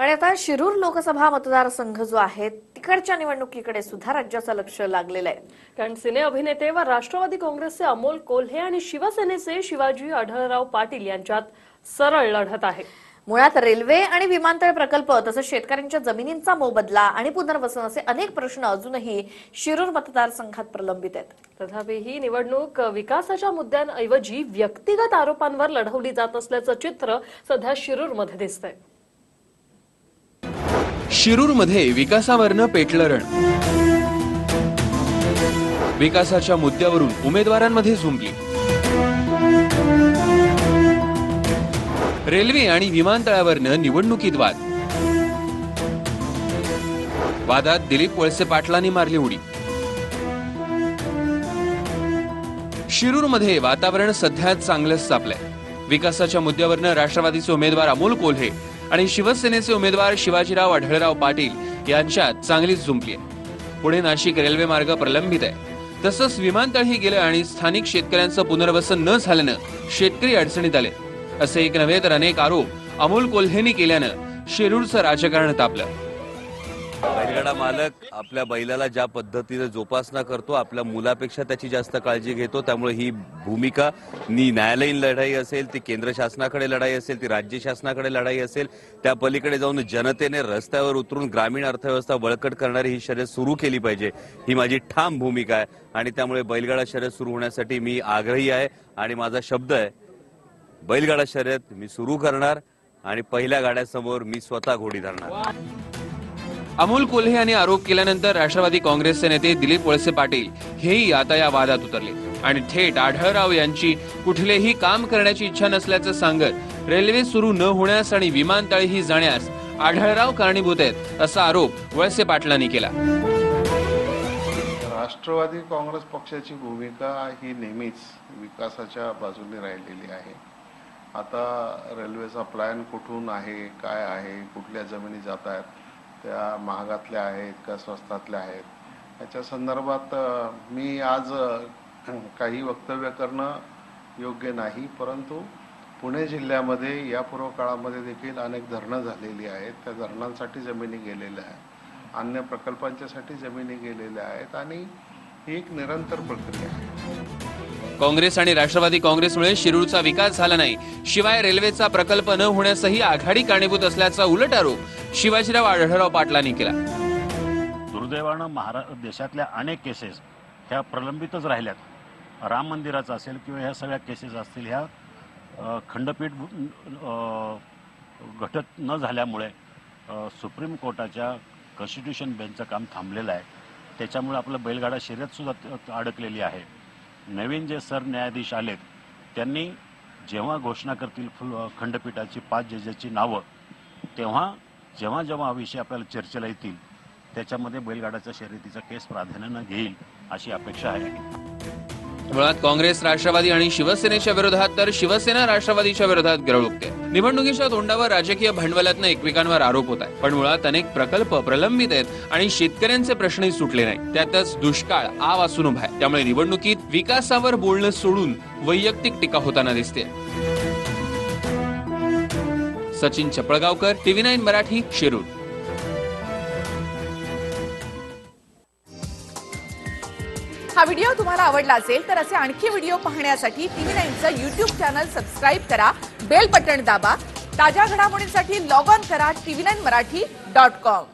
आणि आता शिरूर लोकसभा मतदारसंघ जो आहे तिकडच्या निवडणुकीकडे सुद्धा राज्याचं लक्ष लागलेलं आहे. कारण सिने अभिनेते व राष्ट्रवादी काँग्रेसचे अमोल कोल्हे आणि शिवसेनेचे शिवाजी आढळराव पाटील यांच्यात सरळ लढत आहे. मुळात रेल्वे आणि विमानतळ प्रकल्प तसंच शेतकऱ्यांच्या जमिनींचा मोबदला आणि पुनर्वसन असे अनेक प्रश्न अजूनही शिरूर मतदारसंघात प्रलंबित आहेत. तथापि ही निवडणूक विकासाच्या मुद्द्यांऐवजी व्यक्तिगत आरोपांवर लढवली जात असल्याचं चित्र सध्या शिरूरमध्ये दिसतंय. शिरूरमध्ये विकासावरनं पेटलं रण. विकासाच्या मुद्द्यावरून उमेदवारांमध्ये झुंपली रेल्वे आणि विमानतळावरनं निवडणुकीत वाद वादात दिलीप वळसे पाटलांनी मारली उडी. शिरूरमध्ये वातावरण सध्या चांगलंच सापलंय विकासाच्या मुद्द्यावरनं राष्ट्रवादीचे उमेदवार अमोल कोल्हे आणि शिवसेनेचे उमेदवार शिवाजीराव आढळराव पाटील यांच्यात चांगलीच जुंपली आहे. पुढे नाशिक रेल्वे मार्ग प्रलंबित आहे. तसंच विमानतळही गेलं आणि स्थानिक शेतकऱ्यांचं पुनर्वसन न झाल्यानं शेतकरी अडचणीत आले. असे एक नव्हे तर अनेक आरोप अमोल कोल्हेनी केल्यानं शिरूरचं राजकारण तापलं. बैलगाडा मालक आपल्या बैलाला ज्या पद्धतीने जोपासना करतो आपल्या मुलापेक्षा त्याची जास्त काळजी घेतो त्यामुळे ही भूमिका नी न्यायालयीन लढाई असेल ती केंद्र शासनाकडे लढाई असेल ती राज्य शासनाकडे लढाई असेल त्या पलीकडे जाऊन जनतेने रस्त्यावर उतरून ग्रामीण अर्थव्यवस्था बळकट करणारी ही शर्यत सुरू केली पाहिजे. ही माझी ठाम भूमिका आहे आणि त्यामुळे बैलगाडा शर्यत सुरू होण्यासाठी मी आग्रही आहे आणि माझा शब्द आहे बैलगाडा शर्यत मी सुरू करणार आणि पहिल्या गाड्यासमोर मी स्वतः घोडी धरणार. अमोल कोल्हे यांनी आरोप केल्यानंतर राष्ट्रवादी काँग्रेसचे नेते दिलीप वळसे पाटील हेही आता या वादात उतरले. आणि थेट आढळराव यांची कुठलेही काम करण्याची इच्छा नसल्याचं सांगत रेल्वे सुरू न होण्यास आणि विमानतळही जाण्यास आढळराव कारणीभूत आहेत असा आरोप वळसे पाटलांनी केला. राष्ट्रवादी काँग्रेस पक्षाची भूमिका ही नेहमीच विकासाच्या बाजूने राहिलेली आहे. आता रेल्वेचा प्लॅन कुठून आहे काय आहे कुठल्या जमिनी जात आहेत त्या महागातल्या आहेत का स्वस्तातल्या आहेत. याच्या संदर्भात मी आज काही वक्तव्य करणं योग्य नाही परंतु पुणे जिल्ह्यामध्ये यापूर्व काळामध्ये देखील अनेक धरणं झालेली आहेत. त्या धरणांसाठी जमिनी गेलेल्या आहेत. अन्य प्रकल्पांच्यासाठी जमिनी गेलेल्या आहेत आणि ही एक निरंतर प्रक्रिया आहे. काँग्रेस आणि राष्ट्रवादी काँग्रेसमुळे शिरूरचा विकास झाला नाही. शिवाय रेल्वेचा प्रकल्प न होण्यासही आघाडी कारणीभूत असल्याचा उलट आरोप शिवाजीराव आढळराव पाटलांनी केला. दुर्दैवानं महारा देशातल्या अनेक केसेस ह्या प्रलंबितच राहिल्यात. राम मंदिराचं असेल किंवा ह्या सगळ्या केसेस असतील ह्या खंडपीठ घटत न झाल्यामुळे सुप्रीम कोर्टाच्या कॉन्स्टिट्यूशन बेंचचं काम थांबलेलं आहे. त्याच्यामुळे आपलं बैलगाडा शर्यतसुद्धा अडकलेली आहे. नवीन जे सरन्यायाधीश आलेत त्यांनी जेव्हा घोषणा करतील फुल खंडपीठाची पाच जजेसची नावं तेव्हा जेव्हा जेव्हा हा विषय आपल्याला चर्चेला येतील त्याच्यामध्ये बैलगाड्याचा शर्यतीचा केस प्राधान्यानं घेईल अशी अपेक्षा आहे. मुळात काँग्रेस राष्ट्रवादी आणि शिवसेनेच्या विरोधात तर शिवसेना राष्ट्रवादीच्या विरोधात गिरळुकते निवडणुकीच्या तोंडावर राजकीय भांडवलातनं एकमेकांवर आरोप होत आहे पण मुळात अनेक प्रकल्प प्रलंबित आहेत आणि शेतकऱ्यांचे प्रश्नही सुटले नाही त्यातच दुष्काळ आ वासून उभा आहे. त्यामुळे निवडणुकीत विकासावर बोलणं सोडून वैयक्तिक टीका होताना दिसते. Sachin Chapalgaonkar TV nine Marathi Shirur. हा व्हिडिओ तुम्हाला आवडला असेल तर असे आणखी व्हिडिओ पाहण्यासाठी टीव्ही नाईनचं युट्यूब चॅनल सबस्क्राईब करा बेल बटन दाबा ताज्या घडामोडींसाठी लॉग ऑन करा TV nine Marathi dot com